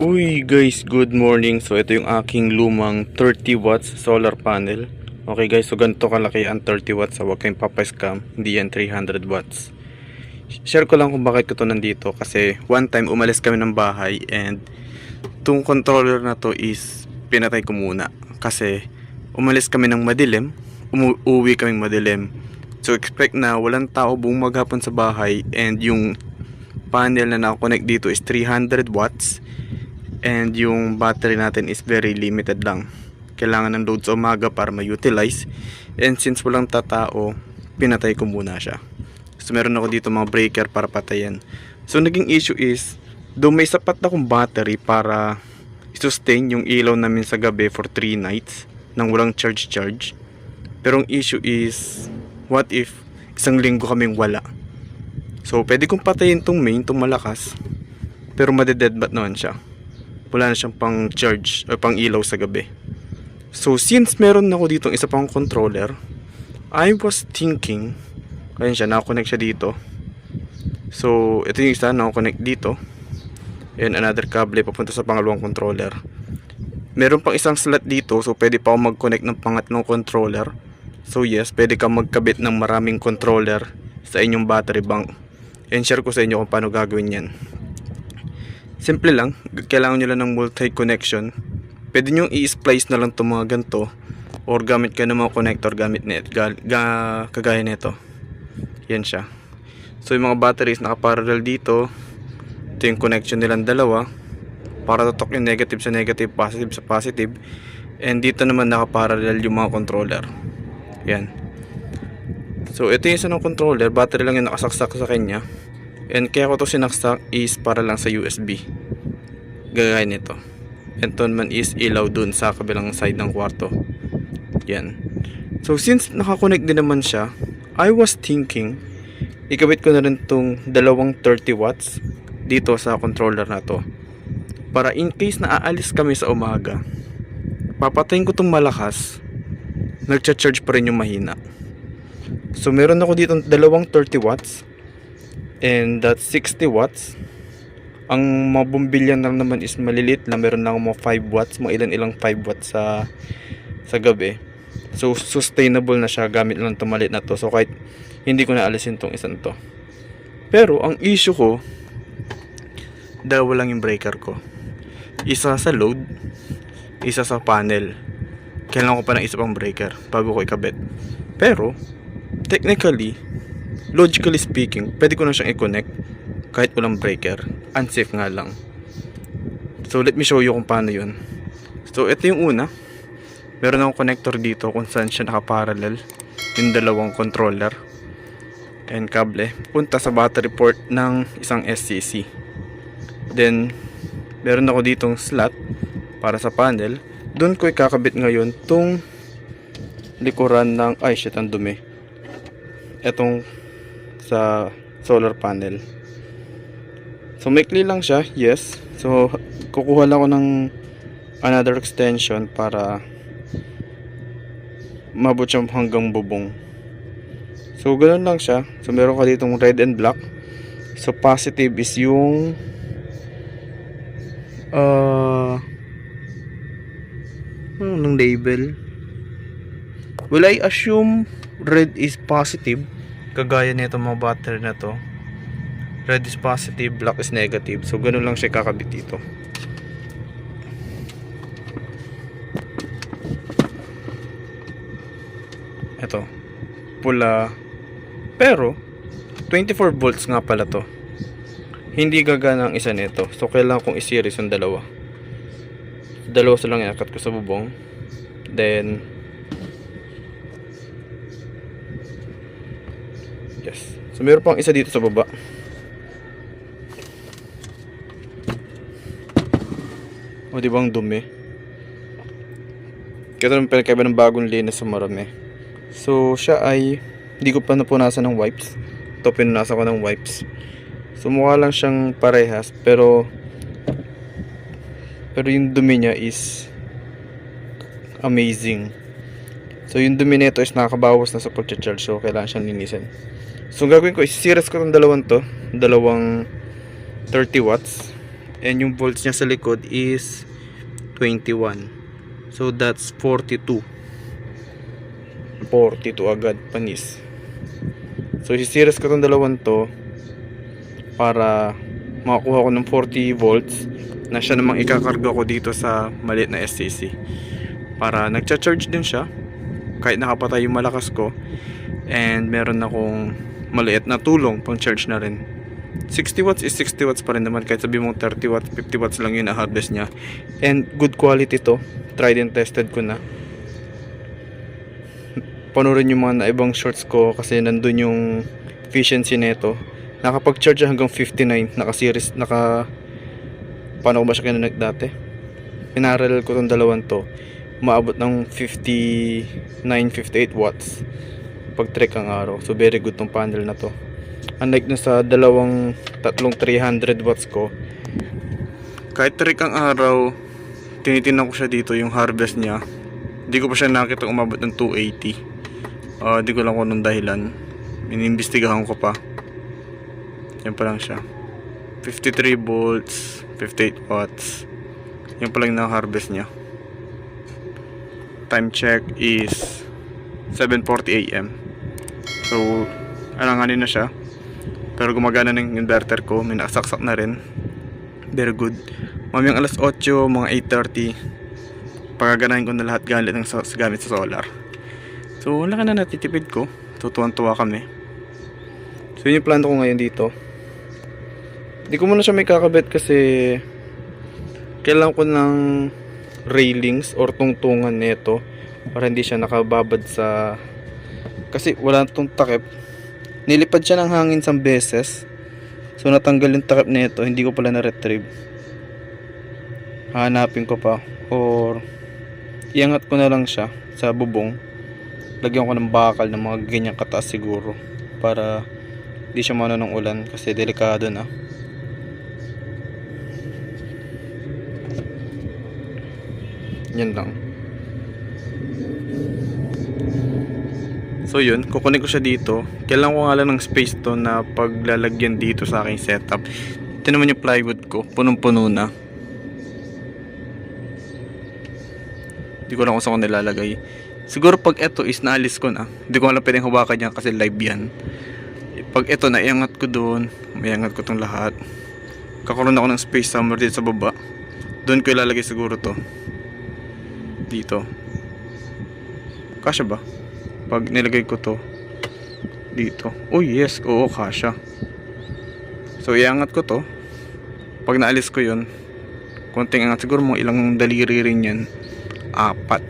Uy guys, good morning. So ito yung aking lumang 30 watts solar panel. Okay guys, so ganito kalaki ang 30 watts. So huwag kayong papascam. Hindi yan 300 watts. Share ko lang kung bakit ko to nandito. Kasi one time umalis kami ng bahay and itong controller na to is pinatay ko muna. Kasi umalis kami ng madilim. Umu- uwi kaming madilim. So expect na walang tao buong maghapon sa bahay and yung panel na nakakonect dito is 300 watts and yung battery natin is very limited lang. Kailangan ng load sa umaga para ma-utilize. And since walang tatao pinatay ko muna siya. So meron ako dito mga breaker para patayin. So naging issue is do may sapat na akong battery para sustain yung ilaw namin sa gabi for 3 nights nang walang charge charge. Pero ang issue is what if isang linggo kaming wala? So pwede kong patayin tong main tong malakas. Pero madedeadbat naman siya wala na siyang pang charge o pang ilaw sa gabi. So since meron ako dito isa pang controller, I was thinking, ayun siya, nakakonect siya dito. So ito yung isa, nakakonect dito. And another cable papunta sa pangalawang controller. Meron pang isang slot dito, so pwede pa ako mag-connect ng pangatlong controller. So yes, pwede ka magkabit ng maraming controller sa inyong battery bank. And share ko sa inyo kung paano gagawin yan. Simple lang, kailangan nyo lang ng multi-connection. Pwede nyo i-splice na lang itong mga ganito or gamit ka ng mga connector gamit net, ga, ga- kagaya nito. Yan siya. So yung mga batteries nakaparallel dito. Ito yung connection nilang dalawa. Para tutok yung negative sa negative, positive sa positive. And dito naman nakaparallel yung mga controller. Yan. So ito yung isa ng controller, battery lang yung nakasaksak sa kanya. And kaya ko to sinaksak is para lang sa USB. Gagaya nito. And to naman is ilaw dun sa kabilang side ng kwarto. Yan. So since nakakonect din naman siya, I was thinking, ikabit ko na rin tong dalawang 30 watts dito sa controller na to. Para in case na aalis kami sa umaga, papatayin ko tong malakas, nagcha-charge pa rin yung mahina. So meron ako dito dalawang 30 watts and that's 60 watts. Ang mga bumbilya lang naman is malilit lang. Meron lang mga 5 watts. Mga ilan ilang 5 watts sa sa gabi. So sustainable na siya. Gamit lang itong maliit na to. So kahit hindi ko na alisin tong isang to. Pero ang issue ko dalawa lang yung breaker ko isa sa load isa sa panel. Kailangan ko pa ng isa pang breaker bago ko ikabit. Pero technically logically speaking, pwede ko na siyang i-connect kahit walang breaker. Unsafe nga lang. So, let me show you kung paano yun. So, ito yung una. Meron akong connector dito kung saan siya nakaparallel. Yung dalawang controller. And kable. Punta sa battery port ng isang SCC. Then, meron ako ditong slot para sa panel. Doon ko ikakabit ngayon tong likuran ng... Ay, shit, ang dumi. Etong sa solar panel. So maikli lang siya, yes. So kukuha lang ako ng another extension para mabot siya hanggang bubong. So ganoon lang siya. So meron ka ditong red and black. So positive is yung uh, ano ng label? Will I assume red is positive? Kagaya nito mga battery na to red is positive, black is negative. So ganun lang siya kakabit dito. Ito pula. Pero 24 volts nga pala to. Hindi gagana ang isa nito. So kailangan kong i-series yung dalawa. Dalawa sa lang iakat ko sa bubong. Then Yes. So meron pang isa dito sa baba. O di ba ang dumi? Kaya naman pinagkaiba ng bagong linis sa marami. So siya ay hindi ko pa napunasan ng wipes. Ito pinunasan ko ng wipes. So mukha lang siyang parehas pero pero yung dumi niya is amazing. So yung dumi nito is nakakabawas na sa pag-charge so kailangan siyang linisin. So gagawin ko is series ko tong dalawang to, dalawang 30 watts And yung volts niya sa likod is 21. So that's 42. 42 agad panis. So isiseries ko tong dalawang to para makakuha ko ng 40 volts na siya namang ikakarga ko dito sa maliit na SCC. Para nagcha-charge din siya kahit nakapatay yung malakas ko and meron akong maliit na tulong pang charge na rin. 60 watts is 60 watts pa rin naman kahit sabi mong 30 watts 50 watts lang yun na harvest niya. And good quality to. Tried and tested ko na. Panurin yung mga na ibang shorts ko kasi nandun yung efficiency nito nakapag-charge hanggang 59 naka-series naka paano ko ba siya kinonect dati? Pinarallel ko tong dalawang to. Maabot ng 59 58 watts pag trek ang araw. So very good tong panel na to. Unlike na sa dalawang tatlong 300 watts ko kahit trek ang araw tinitingnan ko siya dito yung harvest niya. Hindi ko pa siya nakita umabot ng 280 Ah, di ko lang kung anong dahilan. Inimbestigahan ko pa. Yan pa lang siya. 53 volts 58 watts. Yan pa lang na harvest niya. Time check is 7.40 am so alanganin na siya. Pero gumagana ng inverter ko. May nakasaksak na rin. Very good. Mamayang alas 8 mga 8.30 pagaganahin ko na lahat galit ng sa, gamit sa solar. So wala ka na natitipid ko. Tutuwan tuwa kami. So yun yung plano ko ngayon dito. Di ko muna siya may kakabit kasi kailangan ko ng railings or tungtungan nito para hindi siya nakababad sa kasi wala tong takip. Nilipad siya ng hangin sa beses. So natanggal yung takip nito hindi ko pala na-retrieve. Hanapin ko pa. Or iangat ko na lang siya sa bubong. Lagyan ko ng bakal ng mga ganyang kataas siguro para di siya mano ng ulan kasi delikado na. Yan lang So yun, kukunin ko siya dito. Kailangan ko nga lang ng space to na paglalagyan dito sa aking setup. Ito naman yung plywood ko, punong-puno na. Hindi ko lang kung saan ko nilalagay. Siguro pag ito is naalis ko na, hindi ko alam pwedeng hawakan niya kasi live yan. Pag ito, naiangat ko doon, maiangat ko tong lahat. Kakaroon ako ng space somewhere dito sa baba. Doon ko ilalagay siguro to. Dito. Kasya ba? Pag nilagay ko to dito. Oh yes. Oo kasha. So iangat ko to. Pag naalis ko yun konting angat siguro mo ilang daliri rin yan. Apat.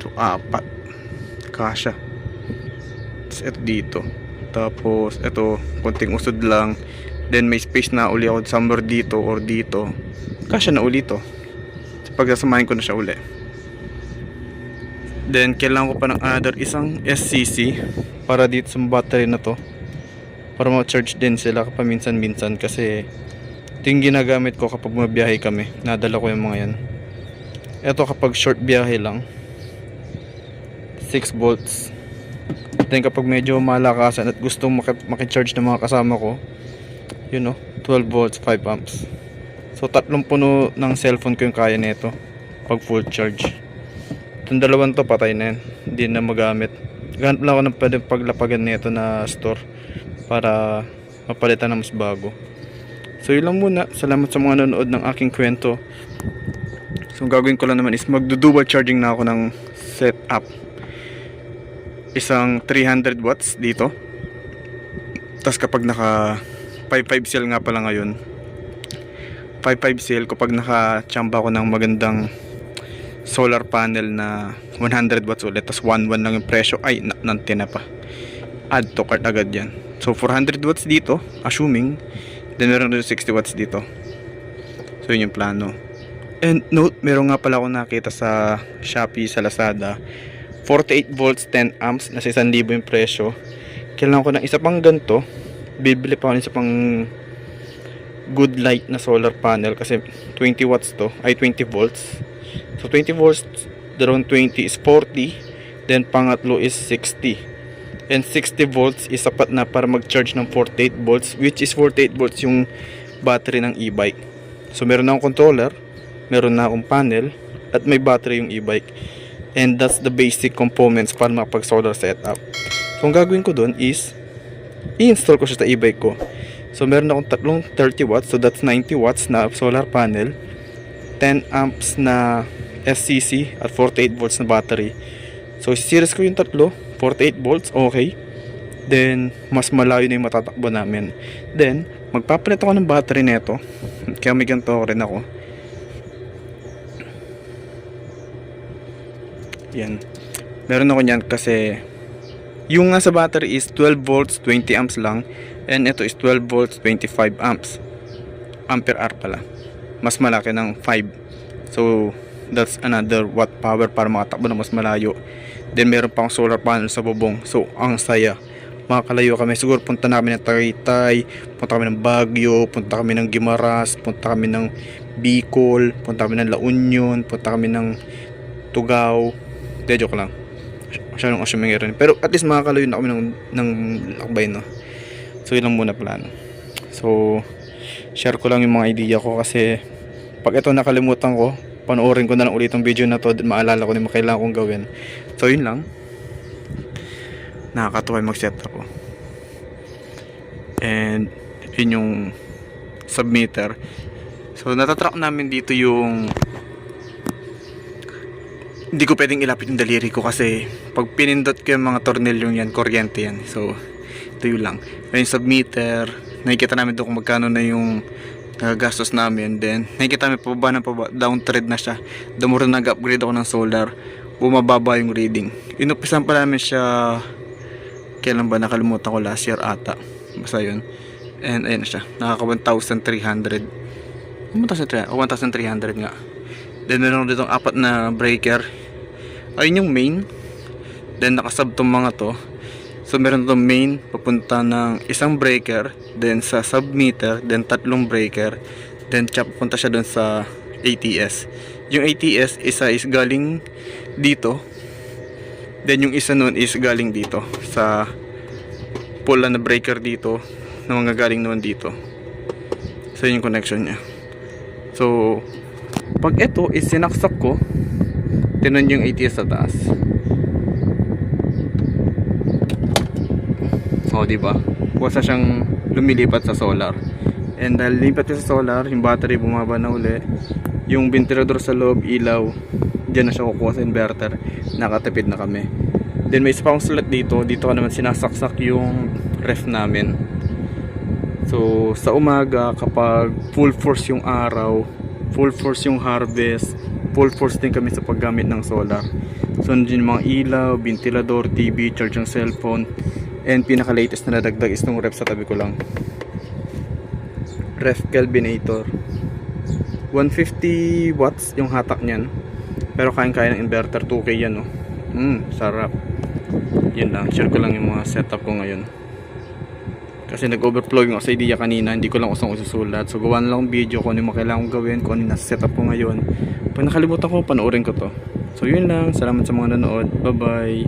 So apat. Kasha. Tapos ito dito. Tapos ito konting usod lang. Then may space na uli ako somewhere dito or dito. Kasha na uli to. So, pag sasamahin ko na siya uli Then, kailangan ko pa ng another isang SCC para dito sa battery na to. Para ma-charge din sila kapaminsan-minsan kasi ito yung ginagamit ko kapag mabiyahe kami. Nadala ko yung mga yan. Ito kapag short biyahe lang. 6 volts. Then kapag medyo malakasan at gusto maki- makicharge ng mga kasama ko, yun know, 12 volts, 5 amps. So tatlong puno ng cellphone ko yung kaya nito pag full charge. Itong dalawang to patay na yan. Hindi na magamit. Ganap lang ako ng pwedeng paglapagan nito na store para mapalitan na mas bago. So yun lang muna. Salamat sa mga nanonood ng aking kwento. So gagawin ko lang naman is magdudual charging na ako ng setup. Isang 300 watts dito. Tapos kapag naka 55 cell nga pala ngayon. 55 cell kapag naka-chamba ko ng magandang solar panel na 100 watts ulit tapos 1.1 lang yung presyo. Ay na, nante na pa. Add to cart agad yan. So 400 watts dito assuming then meron rin 60 watts dito. So yun yung plano. And note meron nga pala ako nakita sa Shopee sa Lazada. 48 volts 10 amps nasa 1,000 yung presyo. Kailangan ko ng isa pang ganto bibili pa ako ng isa pang good light na solar panel kasi 20 watts to ay 20 volts So 20 volts, dalawang 20 is 40. Then pangatlo is 60. And 60 volts is sapat na para mag-charge ng 48 volts which is 48 volts yung battery ng e-bike. So meron na akong controller, meron na akong panel, at may battery yung e-bike. And that's the basic components para makapag-solar setup. So ang gagawin ko doon is, i-install ko siya sa e-bike ko. So meron akong tatlong 30 watts, so that's 90 watts na solar panel, 10 amps na SCC at 48 volts na battery. So series ko yung tatlo, 48 volts, okay. Then, mas malayo na yung matatakbo namin. Then, magpapalit ako ng battery nito. Kaya may ganito rin ako. Yan. Meron ako niyan kasi yung nasa battery is 12 volts, 20 amps lang. And ito is 12 volts, 25 amps. Ampere hour pala. Mas malaki ng 5. So, that's another watt power para makatakbo na mas malayo. Then, meron pang solar panel sa bubong. So, ang saya. Makakalayo kami. Siguro punta namin ng Tagaytay, punta kami ng Baguio, punta kami ng Gimaras, punta kami ng Bicol, punta kami ng La Union, punta kami ng Tugao. De, joke lang. Masyadong assuming rin. Pero at least makakalayo na kami ng, ng lakbay, no? So, yun lang muna plano. So, share ko lang yung mga idea ko kasi pag ito nakalimutan ko, panoorin ko na lang ulit ang video na to, maalala ko na yung kailangan kong gawin. So, yun lang. Nakakatuwa yung mag-set ako. And, yun yung submitter. So, natatrack namin dito yung hindi ko pwedeng ilapit yung daliri ko kasi pag pinindot ko yung mga tornilyong yan, kuryente yan. So, ito yun lang. May submeter, nakikita namin doon kung magkano na yung nagagastos namin. Then, nakikita namin pababa ng pababa, down trend na siya. Na nag-upgrade ako ng solar, bumababa yung reading. Inupisan pa namin siya, kailan ba nakalimutan ko last year ata. Basta yun. And ayun na siya, nakaka 1,300. 1,300, oh, 1,300 nga. Then meron dito apat na breaker. Ayun yung main. Then nakasub tong mga to. So meron tong main papunta ng isang breaker, then sa submeter, then tatlong breaker, then siya papunta siya doon sa ATS. Yung ATS isa is galing dito. Then yung isa nun is galing dito sa pula na breaker dito na mga galing naman dito. So yun yung connection niya. So pag ito is sinaksak ko, tinan yung ATS sa taas. O, di ba? Wasa siyang lumilipat sa solar. And dahil lipat sa solar, yung battery bumaba na uli. Yung ventilador sa loob, ilaw. Diyan na siya kukuha sa inverter. Nakatipid na kami. Then may isa pa dito. Dito ka naman sinasaksak yung ref namin. So, sa umaga, kapag full force yung araw, full force yung harvest, full force din kami sa paggamit ng solar. So, nandiyan yung mga ilaw, ventilador, TV, charge ng cellphone, and pinaka latest na nadagdag is nung ref sa tabi ko lang. Ref Kelvinator. 150 watts yung hatak niyan. Pero kayang-kaya ng inverter 2K yan, no. Hmm, sarap. Yun lang, share ko lang yung mga setup ko ngayon. Kasi nag-overflow yung sa idea kanina, hindi ko lang usang ususulat. So gawa na lang ang video kung ano yung kailangan gawin, kung ano yung setup ko ngayon. Pag nakalimutan ko, panoorin ko to. So yun lang, salamat sa mga nanood. Bye bye.